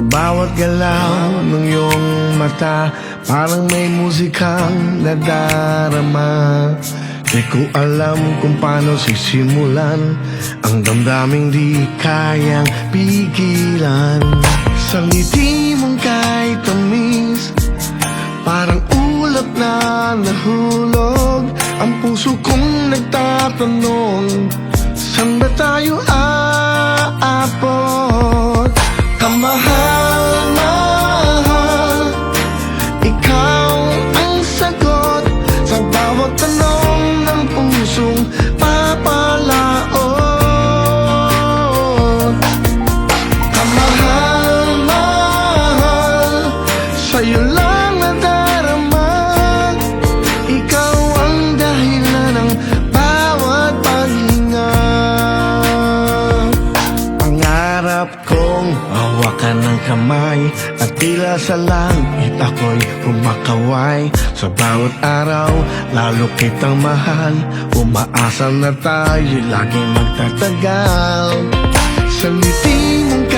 Bawat galaw ng iyong mata Parang may musikang nadarama Di ko alam kung paano sisimulan Ang damdaming di kayang pigilan. Sa ngiti mong kay tamis Parang ulap na nahulog. Ang puso kong nagtatanong Saan ba tayo Pangarap kong hawakan ng kamay At tila sa langit ako'y kumakaway Sa bawat araw, lalo kitang mahal. Umaasa na tayo laging magtatagal. Sa ngiti mong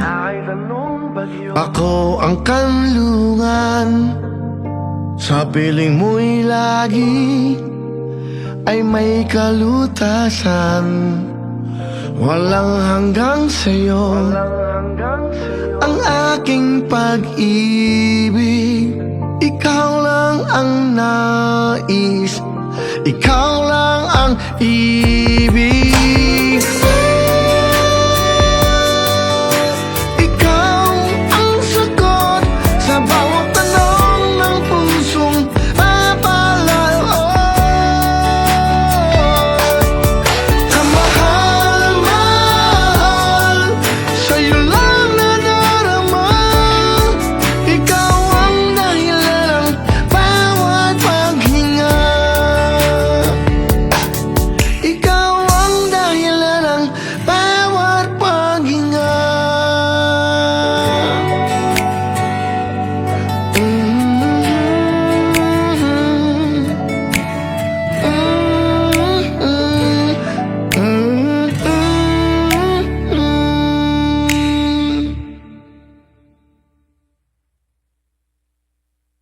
Kahit anong bagyo. Ako ang kanlungan. Sa piling mo'y lagi Ay may kalutasan. Walang hanggang sa'yo. Ang aking pag-ibig Ikaw lang ang nais. Ikaw lang ang ibig